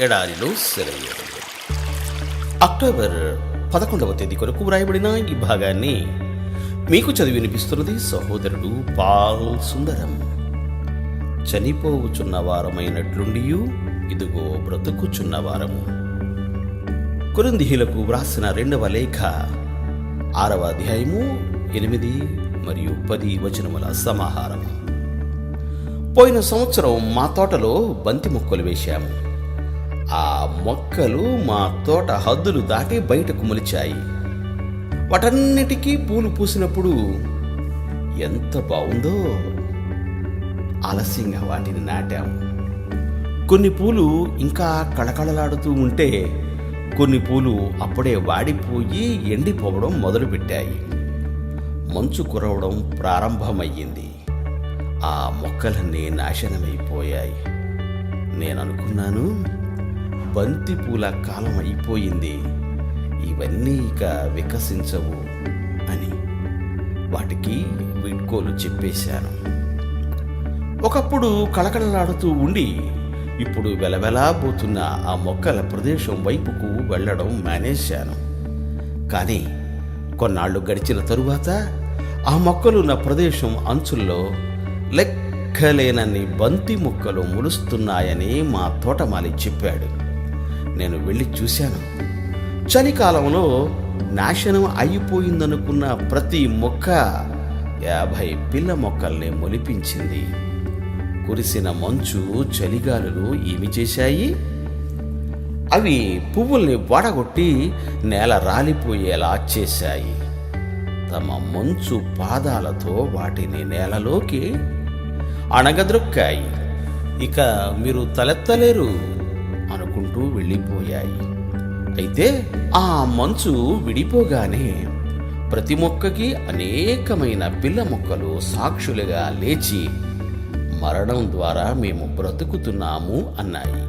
ఎడారిలో సెలయేరు అక్టోబర్ పదకొండవ తేదీ కొరకు వ్రాయబడిన ఈ భాగాన్ని మీకు చదివి వినిపిస్తున్నది సహోదరుడు పాల్ సుందరం. చనిపోవుచున్న వారమైనట్లుండియు ఇదిగో బ్రతుకుచున్న వారము. కొరిందిహీలకు వ్రాసిన రెండవ లేఖ ఆరవ అధ్యాయము ఎనిమిది మరియు పది వచనముల సమాహారం పోయిన సంవత్సరం మా తోటలో బంతి మొక్కలు వేశాము. ఆ మొక్కలు మా తోట హద్దులు దాటి బయటకు మొలిచాయి. వాటన్నిటికీ పూలు పూసినప్పుడు ఎంత బాగుందో ఆలస్యంగా వాటిని నాటాము కొన్ని పూలు ఇంకా కళకళలాడుతూ ఉంటే కొన్ని పూలు అప్పుడే వాడిపోయి ఎండిపోవడం మొదలుపెట్టాయి. మంచు కురవడం ప్రారంభమయ్యింది. ఆ మొక్కలన్నీ నాశనమైపోయాయి. నేను అనుకున్నాను బంతిపూల కాలం అయిపోయింది. ఇవన్నీ ఇక వికసించవు అని వాటికి వీడ్కోలు చెప్పేశాను. ఒకప్పుడు కళకళలాడుతూ ఉండి ఇప్పుడు వెలవెలాబోతున్న ఆ మొక్కల ప్రదేశం వైపుకు వెళ్ళడం మానేశాను. కానీ కొన్నాళ్ళు గడిచిన తరువాత ఆ మొక్కలున్న ప్రదేశం అంచుల్లో లెక్కలేనన్ని బంతి మొక్కలు ములుస్తున్నాయని మా తోటమాలి చెప్పాడు. నేను వెళ్ళి చూశాను. చలికాలంలో నాశనం అయిపోయిందనుకున్న ప్రతి మొక్క యాభై పిల్ల మొక్కల్ని మొలిపించింది. కురిసిన మంచు చలిగాలులు ఏమి చేశాయి? అవి పువ్వుల్ని వడగొట్టి నేల రాలిపోయేలా చేశాయి. తమ మంచు పాదాలతో వాటిని నేలలోకి అణగద్రొక్కాయి. ఇక మీరు తలెత్తలేరు. అనుకుంటూ వెళ్ళిపోయాయి. అయితే ఆ మంచు విడిపోగానే ప్రతి మొక్కకి అనేకమైన పిల్ల మొక్కలు సాక్షులుగా లేచి మరణం ద్వారా మేము బ్రతుకుతున్నాము అన్నాయి.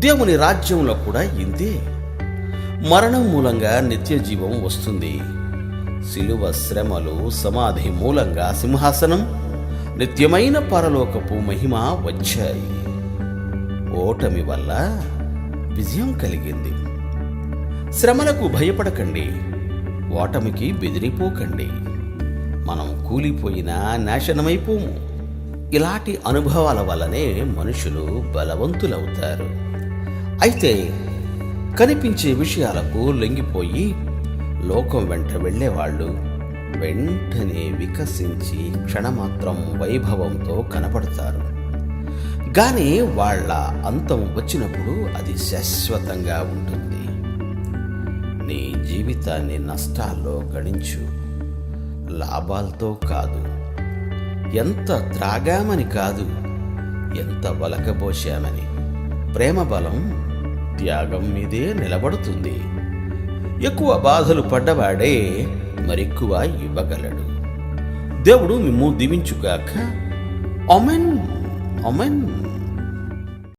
దేవుని రాజ్యంలో కూడా ఇంతే. మరణం మూలంగా నిత్య జీవం వస్తుంది. శిలువ శ్రమలు సమాధి మూలంగా సింహాసనం నిత్యమైన పరలోకపు మహిమ వచ్చాయి. ఓటమి వల్ల విజయం కలిగింది. శ్రమలకు భయపడకండి. ఓటమికి బెదిరిపోకండి. మనం కూలిపోయినా నాశనమైపోము. ఇలాంటి అనుభవాల వల్లనే మనుషులు బలవంతులవుతారు. అయితే కనిపించే విషయాలకు లొంగిపోయి లోకం వెంట వెళ్ళేవాళ్ళు వెంటనే వికసించి క్షణమాత్రం వైభవంతో కనపడతారు. కానీ వాళ్ళ అంతం వచ్చినప్పుడు అది శాశ్వతంగా ఉంటుంది. నీ జీవితాన్ని నష్టాల్లో గణించు. లాభాలతో కాదు. ఎంత త్రాగామని కాదు. ఎంత వలకబోసామని ప్రేమ బలం త్యాగం మీదే నిలబడుతుంది. ఎక్కువ బాధలు పడ్డవాడే మరెక్కువ ఇవ్వగలడు. దేవుడు మిమ్ము దీవించుగాక. Amen amen